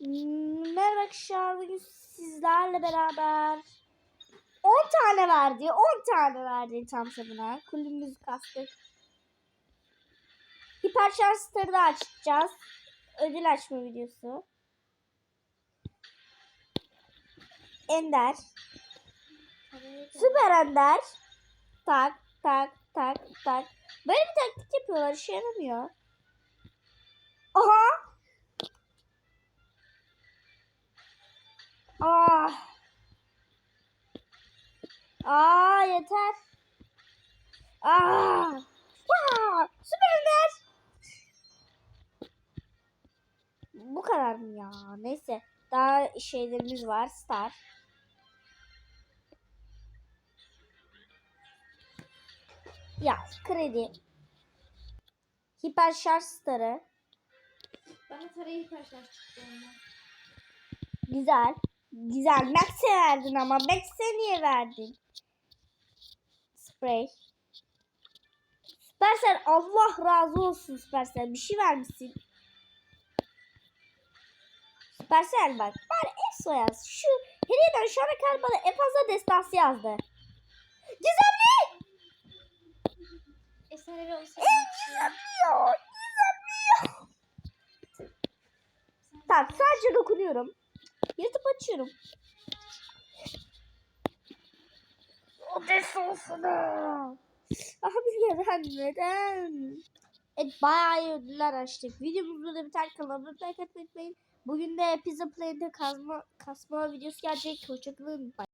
Merhaba arkadaşlar bugün sizlerle beraber 10 tane verdi 10 tane verdi tam sabına. Kulübümüzü kastık Hiperşarj starı da açacağız. Ödül açma videosu. Ender. Süper Ender. Tak tak tak tak. Böyle bir taktik yapıyorlar işe yaramıyor Ah. Aa yeter. Aa. Ya, süper Önder. Bu kadar mı ya? Neyse. Daha şeylerimiz var. Star. Ya kredi. Hiper şarj starı. Bana tarayı hiperşarj çıktı ondan. Güzel. Güzel. Max'e verdin ama. Max'e niye verdin? Spray. Supercell Allah razı olsun Supercell. Bir şey vermişsin. Supercell bak. Bari ESO yaz. Şu hediyeden şu ana kadar bana en fazla destansı yazdı. Gizemli! Eserleri olsa En gizemli ya. Gizemli ya. Tamam sadece dokunuyorum. Açıyorum. O desansına. Abi neden neden? Evet bayağı iyi ödüller açtık. Videomuzda da bir tane kanalıma like atmayı unutmayın. Bugün de Pizza Play'de kazma, kasma videosu gelecek. Hoşçakalın. Bye.